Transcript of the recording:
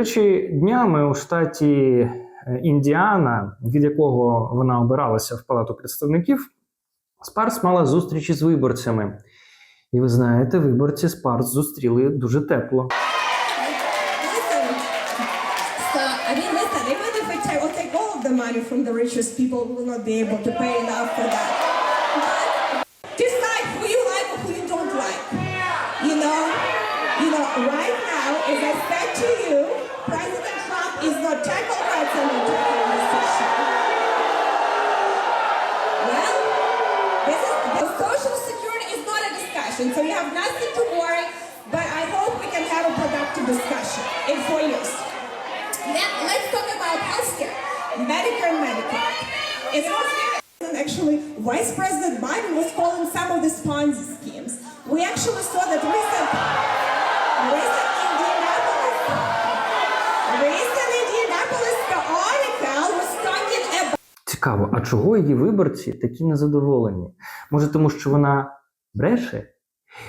Речі, днями у штаті е, Індіана, від якого вона обиралася в Палату представників, Спарс мала зустрічі з виборцями. І ви знаєте, виборці Спарс зустріли дуже тепло. From the richest people, will right now, as discussion, so you have nothing to worry. But I hope we can have a productive discussion in four years. Then let's talk about healthcare, Medicare and Medicaid. Fair. And actually, Vice President Biden was calling some of these Ponzi schemes. We actually saw that recent, recent Indianapolis, recent Indianapolis article was talking about. Цікаво, а чого її виборці такі незадоволені? Може, тому що вона бреше?